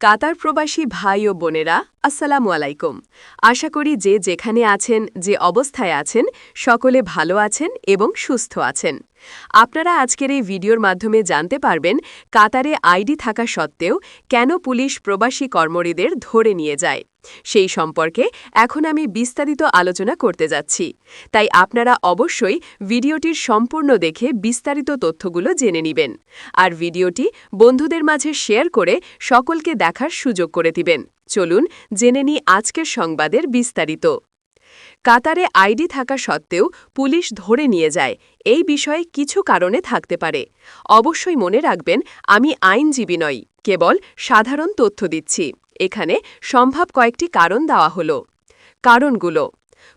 কাতার প্রবাসী ভাই ও বোনেরা, আসসালামু আলাইকুম। আশা করি যে যেখানে আছেন, যে অবস্থায় আছেন, সকলে ভালো আছেন এবং সুস্থ আছেন। আপনারা আজকের এই ভিডিওর মাধ্যমে জানতে পারবেন, কাতারে আইডি থাকা সত্ত্বেও কেন পুলিশ প্রবাসী কর্মরীদের ধরে নিয়ে যায়। সেই সম্পর্কে এখন আমি বিস্তারিত আলোচনা করতে যাচ্ছি। তাই আপনারা অবশ্যই ভিডিওটির সম্পূর্ণ দেখে বিস্তারিত তথ্যগুলো জেনে নেবেন। আর ভিডিওটি বন্ধুদের মাঝে শেয়ার করে সকলকে দেখার সুযোগ করে দিবেন। চলুন জেনে নিই আজকের সংবাদের বিস্তারিত। কাতারে আইডি থাকা সত্ত্বেও পুলিশ ধরে নিয়ে যায়। এই বিষয়ে কিছু কারণে থাকতে পারে। অবশ্যই মনে রাখবেন, আমি আইনজীবী নই, কেবল সাধারণ তথ্য দিচ্ছি। এখানে সম্ভব কয়েকটি কারণ দেওয়া হল। কারণগুলো।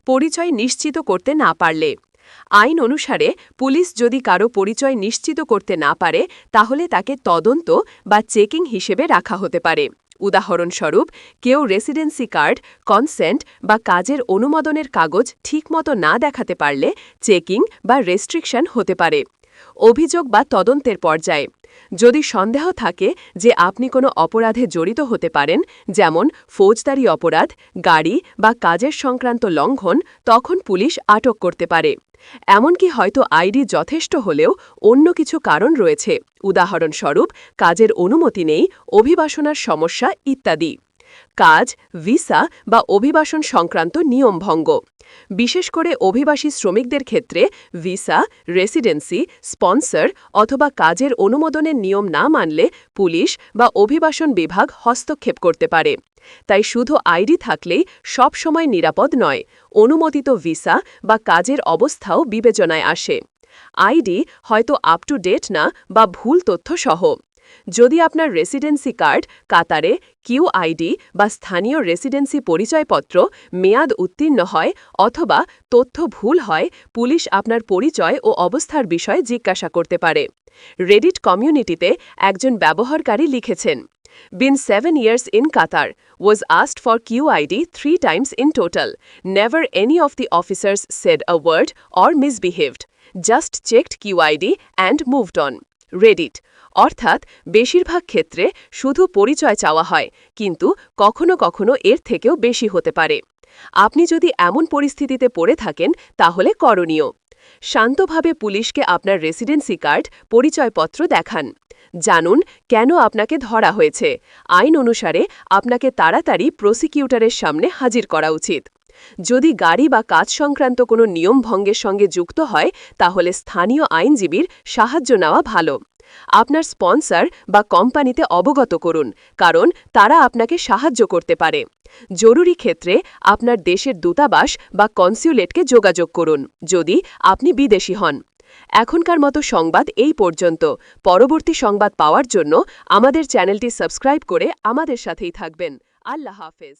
পরিচয় নিশ্চিত করতে না পারলে। আইন অনুসারে পুলিশ যদি কারও পরিচয় নিশ্চিত করতে না পারে, তাহলে তাকে তদন্ত বা চেকিং হিসেবে রাখা হতে পারে। উদাহরণস্বরূপ, কেউ রেসিডেন্সি কার্ড, কনসেন্ট বা কাজের অনুমোদনের কাগজ ঠিকমতো না দেখাতে পারলে চেকিং বা রেস্ট্রিকশন হতে পারে। অভিযোগ বা তদন্তের পর্যায়ে। যদি সন্দেহ থাকে যে আপনি কোনো অপরাধে জড়িত হতে পারেন, যেমন ফৌজদারি অপরাধ, গাড়ি বা কাজের সংক্রান্ত লঙ্ঘন, তখন পুলিশ আটক করতে পারে। এমনকি হয়তো আইডি যথেষ্ট হলেও অন্য কিছু কারণ রয়েছে। উদাহরণস্বরূপ, কাজের অনুমতি নেই, অভিবাসনার সমস্যা ইত্যাদি। কাজ, ভিসা বা অভিবাসন সংক্রান্ত নিয়মভঙ্গ বিশেষ করে অভিবাসী শ্রমিকদের ক্ষেত্রে ভিসা, রেসিডেন্সি, স্পন্সর অথবা কাজের অনুমোদনের নিয়ম না মানলে পুলিশ বা অভিবাসন বিভাগ হস্তক্ষেপ করতে পারে। তাই শুধু আইডি থাকলেই সব সময় নিরাপদ নয়, অনুমোদিত ভিসা বা কাজের অবস্থাও বিবেচনায় আসে। আইডি হয়তো আপ টু ডেট না বা ভুল তথ্য সহ যদি আপনার রেসিডেন্সি কার্ড কাতারে কিউ আইডি বা স্থানীয় রেসিডেন্সি পরিচয়পত্র মেয়াদ উত্তীর্ণ হয় অথবা তথ্য ভুল হয়, পুলিশ আপনার পরিচয় ও অবস্থার বিষয়ে জিজ্ঞাসা করতে পারে। রেডিট কমিউনিটিতে একজন ব্যবহারকারী লিখেছেন been seven years in Qatar was asked for Q ID three times in total never any of the officers said a word or misbehaved just checked Q ID and moved on Reddit অর্থাৎ বেশিরভাগ ক্ষেত্রে শুধু পরিচয় চাওয়া হয়, কিন্তু কখনো কখনো এর থেকেও বেশি হতে পারে। আপনি যদি এমন পরিস্থিতিতে পড়ে থাকেন, তাহলে করণীয়। শান্তভাবে পুলিশকে আপনার রেসিডেন্সি কার্ড, পরিচয়পত্র দেখান। জানুন, কেন আপনাকে ধরা হয়েছে। আইন অনুসারে আপনাকে তাড়াতাড়ি প্রসিকিউটরের সামনে হাজির করা উচিত। যদি গাড়ি বা কাজ সংক্রান্ত কোনো নিয়ম ভঙ্গের সঙ্গে যুক্ত হয়, তাহলে স্থানীয় আইনজীবীর সাহায্য নেওয়া ভালো। আপনার স্পন্সর বা কোম্পানিতে অবগত করুন, কারণ তারা আপনাকে সাহায্য করতে পারে। জরুরি ক্ষেত্রে আপনার দেশের দূতাবাস বা কনসিউলেটকে যোগাযোগ করুন, যদি আপনি বিদেশি হন। এখনকার মতো সংবাদ এই পর্যন্ত। পরবর্তী সংবাদ পাওয়ার জন্য আমাদের চ্যানেলটি সাবস্ক্রাইব করে আমাদের সাথেই থাকবেন। আল্লাহ হাফেজ।